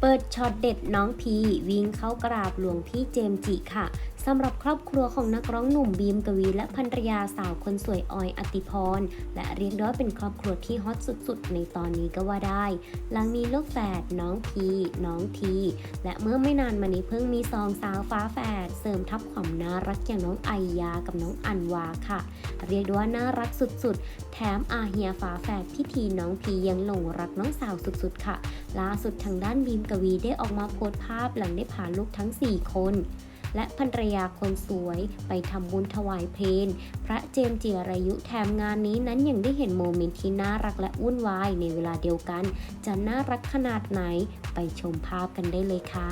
เปิดช็อตเด็ดน้องพีวิ่งเข้ากราบหลวงพี่เจมจิค่ะสำหรับครอบครัวของนักร้องหนุ่มบีมกวี และภรรยาสาวคนสวยออยอติพร และเรียกได้ว่าเป็นครอบครัวที่ฮอตสุดๆ ในตอนนี้ก็ว่าได้ หลังมีลูกแฝดน้องพีน้องที และเมื่อไม่นานมานี้เพิ่งมีซองสาวฟ้าแฝดเสริมทับความน่ารักอย่างน้องไอยากับน้องอันวาค่ะ เรียกได้ว่าน่ารักสุดๆ แถมอาเฮียฝาแฝดพี่ทีน้องพียังหลงรักน้องสาวสุดๆ ค่ะล่าสุดทางด้านบีมกวีได้ออกมาโพสต์ภาพหลังได้พาลูกทั้ง 4 คน และภรรยาคนสวยไปทำบุญถวายเพลงพระเจมจิรายุแถมงานนี้นั้นยังได้เห็นโมเมนต์ที่น่ารักและวุ่นวายในเวลาเดียวกัน จะน่ารักขนาดไหนไปชมภาพกันได้เลยค่ะ